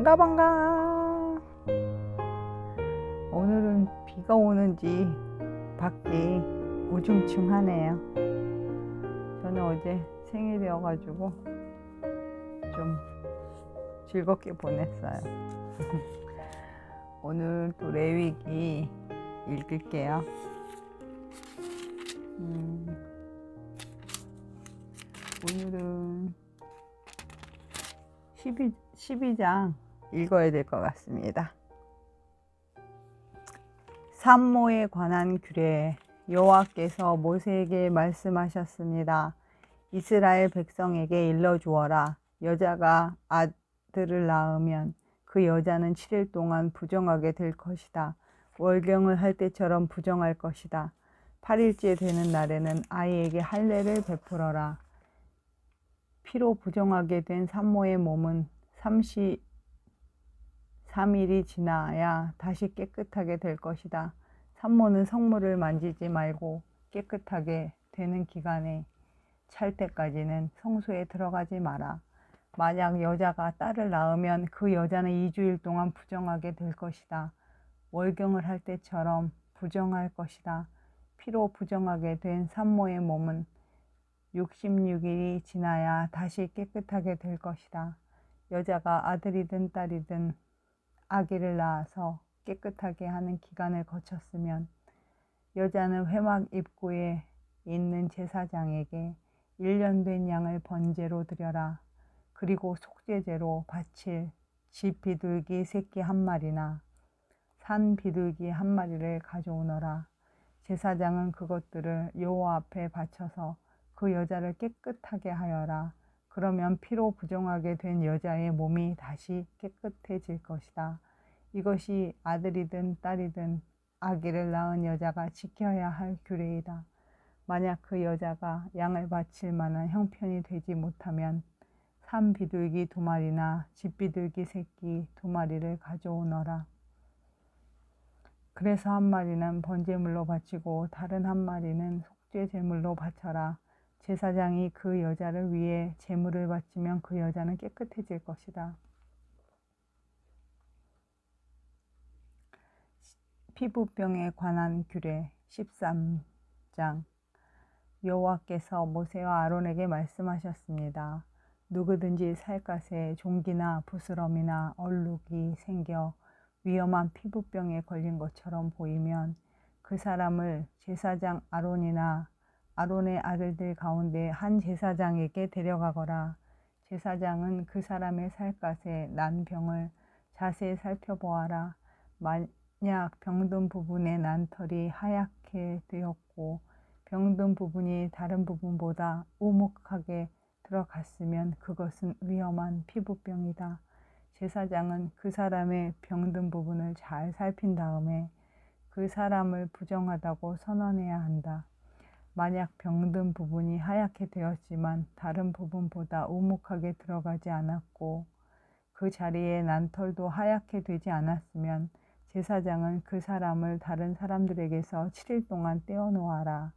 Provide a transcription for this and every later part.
반가 반가. 오늘은 비가 오는지 밖이 우중충하네요. 저는 어제 생일이어가지고 좀 즐겁게 보냈어요. 오늘 또 레위기 읽을게요. 음, 오늘은 12, 12장 읽어야 될 것 같습니다. 산모에 관한 규례 여호와께서 모세에게 말씀하셨습니다. 이스라엘 백성에게 일러 주어라. 여자가 아들을 낳으면 그 여자는 7일 동안 부정하게 될 것이다. 월경을 할 때처럼 부정할 것이다. 8일째 되는 날에는 아이에게 할례를 베풀어라. 피로 부정하게 된 산모의 몸은 33일이 지나야 다시 깨끗하게 될 것이다. 산모는 성물을 만지지 말고 깨끗하게 되는 기간에 찰 때까지는 성소에 들어가지 마라. 만약 여자가 딸을 낳으면 그 여자는 2주일 동안 부정하게 될 것이다. 월경을 할 때처럼 부정할 것이다. 피로 부정하게 된 산모의 몸은 66일이 지나야 다시 깨끗하게 될 것이다. 여자가 아들이든 딸이든 아기를 낳아서 깨끗하게 하는 기간을 거쳤으면 여자는 회막 입구에 있는 제사장에게 1년 된 양을 번제로 드려라. 그리고 속죄제로 바칠 집 비둘기 새끼 한 마리나 산 비둘기 한 마리를 가져오너라. 제사장은 그것들을 여호와 앞에 바쳐서 그 여자를 깨끗하게 하여라. 그러면 피로 부정하게 된 여자의 몸이 다시 깨끗해질 것이다. 이것이 아들이든 딸이든 아기를 낳은 여자가 지켜야 할 규례이다. 만약 그 여자가 양을 바칠 만한 형편이 되지 못하면 산 비둘기 두 마리나 집 비둘기 새끼 두 마리를 가져오너라. 그래서 한 마리는 번제물로 바치고 다른 한 마리는 속죄 제물로 바쳐라. 제사장이 그 여자를 위해 제물을 바치면 그 여자는 깨끗해질 것이다. 피부병에 관한 규례 13장 여호와께서 모세와 아론에게 말씀하셨습니다. 누구든지 살갗에 종기나 부스럼이나 얼룩이 생겨 위험한 피부병에 걸린 것처럼 보이면 그 사람을 제사장 아론이나 아론의 아들들 가운데 한 제사장에게 데려가거라. 제사장은 그 사람의 살갗에 난 병을 자세히 살펴보아라. 만약 병든 부분의 난 털이 하얗게 되었고 병든 부분이 다른 부분보다 우묵하게 들어갔으면 그것은 위험한 피부병이다. 제사장은 그 사람의 병든 부분을 잘 살핀 다음에 그 사람을 부정하다고 선언해야 한다. 만약 병든 부분이 하얗게 되었지만 다른 부분보다 우묵하게 들어가지 않았고 그 자리에 난털도 하얗게 되지 않았으면 제사장은 그 사람을 다른 사람들에게서 7일 동안 떼어놓아라.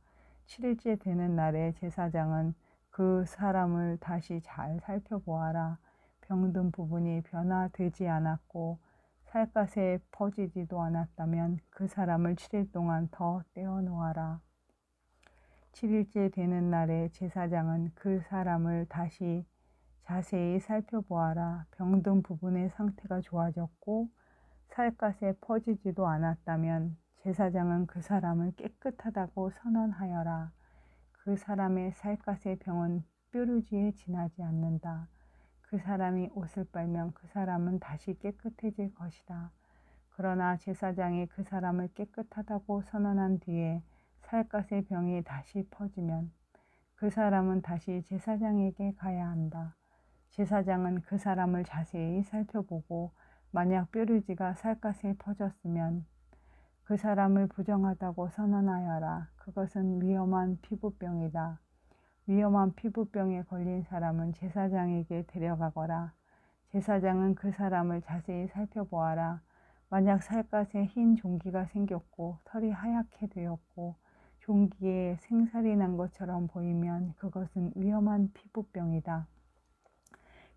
7일째 되는 날에 제사장은 그 사람을 다시 잘 살펴보아라. 병든 부분이 변화되지 않았고 살갗에 퍼지지도 않았다면 그 사람을 7일 동안 더 떼어놓아라. 7일째 되는 날에 제사장은 그 사람을 다시 자세히 살펴보아라. 병든 부분의 상태가 좋아졌고 살갗에 퍼지지도 않았다면 제사장은 그 사람을 깨끗하다고 선언하여라. 그 사람의 살갗의 병은 뾰루지에 지나지 않는다. 그 사람이 옷을 빨면 그 사람은 다시 깨끗해질 것이다. 그러나 제사장이 그 사람을 깨끗하다고 선언한 뒤에 살갗의 병이 다시 퍼지면 그 사람은 다시 제사장에게 가야 한다. 제사장은 그 사람을 자세히 살펴보고 만약 뾰루지가 살갗에 퍼졌으면 그 사람을 부정하다고 선언하여라. 그것은 위험한 피부병이다. 위험한 피부병에 걸린 사람은 제사장에게 데려가거라. 제사장은 그 사람을 자세히 살펴보아라. 만약 살갗에 흰 종기가 생겼고 털이 하얗게 되었고 종기에 생살이 난 것처럼 보이면 그것은 위험한 피부병이다.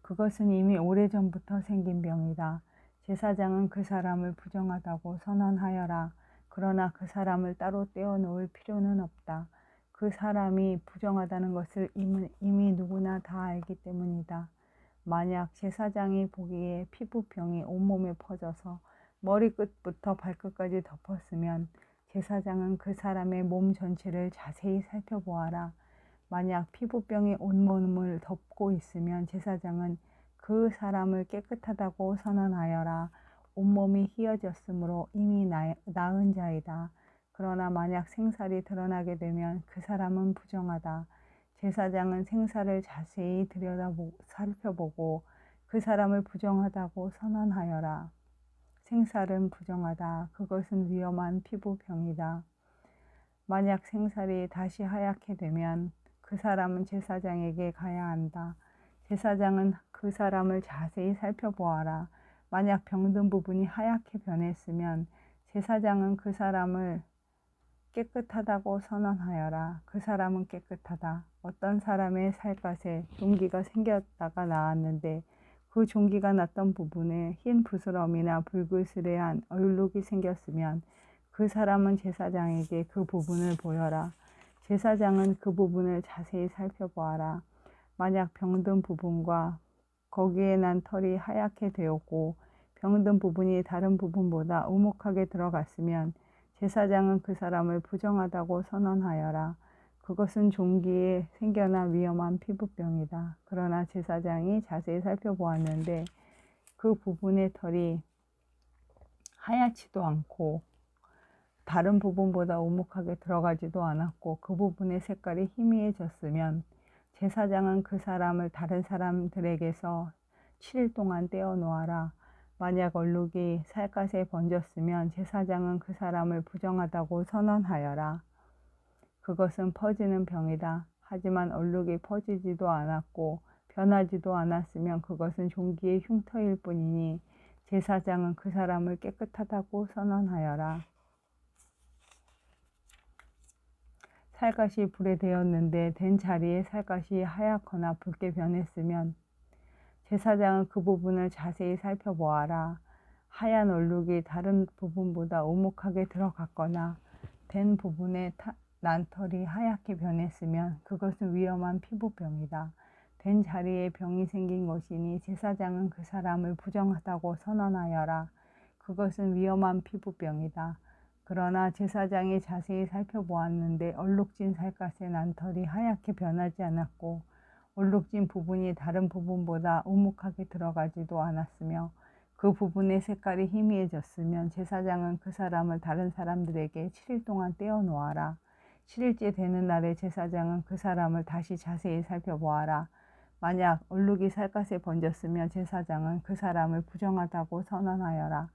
그것은 이미 오래전부터 생긴 병이다. 제사장은 그 사람을 부정하다고 선언하여라. 그러나 그 사람을 따로 떼어놓을 필요는 없다. 그 사람이 부정하다는 것을 이미, 이미 누구나 다 알기 때문이다. 만약 제사장이 보기에 피부병이 온몸에 퍼져서 머리끝부터 발끝까지 덮었으면 제사장은 그 사람의 몸 전체를 자세히 살펴보아라. 만약 피부병이 온몸을 덮고 있으면 제사장은 그 사람을 깨끗하다고 선언하여라. 온몸이 휘어졌으므로 이미 나, 나은 자이다. 그러나 만약 생살이 드러나게 되면 그 사람은 부정하다. 제사장은 생사를 자세히 들여다보고 살펴보고 그 사람을 부정하다고 선언하여라. 생살은 부정하다. 그것은 위험한 피부병이다. 만약 생살이 다시 하얗게 되면 그 사람은 제사장에게 가야 한다. 제사장은 그 사람을 자세히 살펴보아라. 만약 병든 부분이 하얗게 변했으면 제사장은 그 사람을 깨끗하다고 선언하여라. 그 사람은 깨끗하다. 어떤 사람의 살갗에 종기가 생겼다가 나왔는데 그 종기가 났던 부분에 흰 부스럼이나 불그스레한 얼룩이 생겼으면 그 사람은 제사장에게 그 부분을 보여라. 제사장은 그 부분을 자세히 살펴보아라. 만약 병든 부분과 거기에 난 털이 하얗게 되었고 병든 부분이 다른 부분보다 우묵하게 들어갔으면 제사장은 그 사람을 부정하다고 선언하여라. 그것은 종기에 생겨난 위험한 피부병이다. 그러나 제사장이 자세히 살펴보았는데 그 부분의 털이 하얗지도 않고 다른 부분보다 오목하게 들어가지도 않았고 그 부분의 색깔이 희미해졌으면 제사장은 그 사람을 다른 사람들에게서 7일 동안 떼어 놓아라. 만약 얼룩이 살갗에 번졌으면 제사장은 그 사람을 부정하다고 선언하여라. 그것은 퍼지는 병이다. 하지만 얼룩이 퍼지지도 않았고 변하지도 않았으면 그것은 종기의 흉터일 뿐이니 제사장은 그 사람을 깨끗하다고 선언하여라. 살갗이 불에 되었는데 된 자리에 살갗이 하얗거나 붉게 변했으면 제사장은 그 부분을 자세히 살펴보아라. 하얀 얼룩이 다른 부분보다 오목하게 들어갔거나 된 부분에 타, 난털이 하얗게 변했으면 그것은 위험한 피부병이다. 된 자리에 병이 생긴 것이니 제사장은 그 사람을 부정하다고 선언하여라. 그것은 위험한 피부병이다. 그러나 제사장이 자세히 살펴보았는데 얼룩진 살갗의 난털이 하얗게 변하지 않았고 얼룩진 부분이 다른 부분보다 우묵하게 들어가지도 않았으며 그 부분의 색깔이 희미해졌으면 제사장은 그 사람을 다른 사람들에게 7일 동안 떼어 놓아라. 7일째 되는 날에 제사장은 그 사람을 다시 자세히 살펴보아라. 만약 얼룩이 살갗에 번졌으면 제사장은 그 사람을 부정하다고 선언하여라.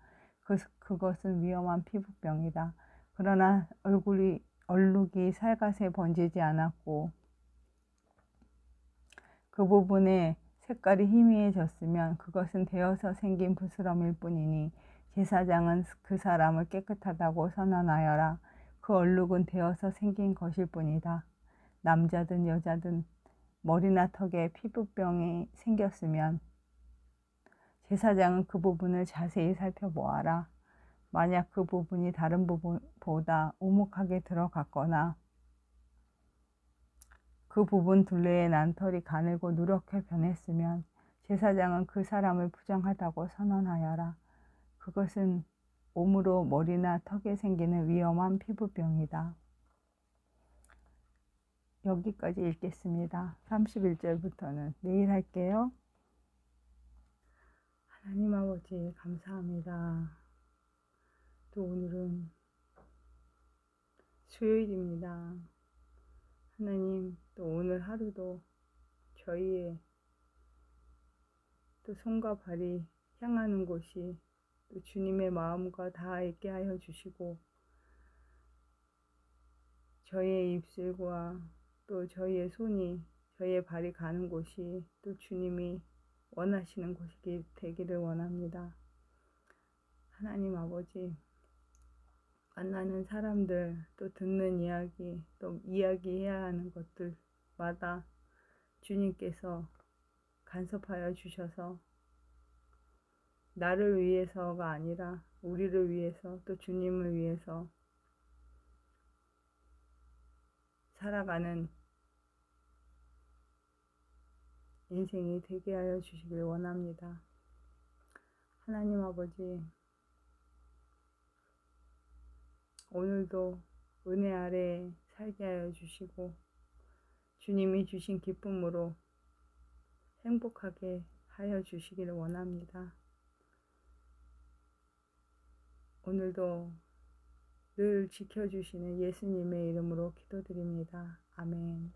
그, 그것은 위험한 피부병이다. 그러나 얼굴이 얼룩이 살갗에 번지지 않았고 그 부분에 색깔이 희미해졌으면 그것은 되어서 생긴 부스럼일 뿐이니 제사장은 그 사람을 깨끗하다고 선언하여라. 그 얼룩은 되어서 생긴 것일 뿐이다. 남자든 여자든 머리나 턱에 피부병이 생겼으면 제사장은 그 부분을 자세히 살펴보아라. 만약 그 부분이 다른 부분보다 오목하게 들어갔거나 그 부분 둘레에 난털이 가늘고 누렇게 변했으면 제사장은 그 사람을 부정하다고 선언하여라. 그것은 몸으로 머리나 턱에 생기는 위험한 피부병이다. 여기까지 읽겠습니다. 31절부터는 내일 할게요. 하나님 아버지 감사합니다. 또 오늘은 수요일입니다. 하나님 또 오늘 하루도 저희의 또 손과 발이 향하는 곳이 또 주님의 마음과 다 있게 하여 주시고 저희의 입술과 또 저희의 손이 저희의 발이 가는 곳이 또 주님이 원하시는 곳이 되기를 원합니다. 하나님 아버지 만나는 사람들 또 듣는 이야기 또 이야기해야 하는 것들마다 주님께서 간섭하여 주셔서 나를 위해서가 아니라 우리를 위해서 또 주님을 위해서 살아가는 인생이 되게 하여 주시길 원합니다. 하나님 아버지, 오늘도 은혜 아래 살게 하여 주시고, 주님이 주신 기쁨으로 행복하게 하여 주시기를 원합니다. 오늘도 늘 지켜주시는 예수님의 이름으로 기도드립니다. 아멘.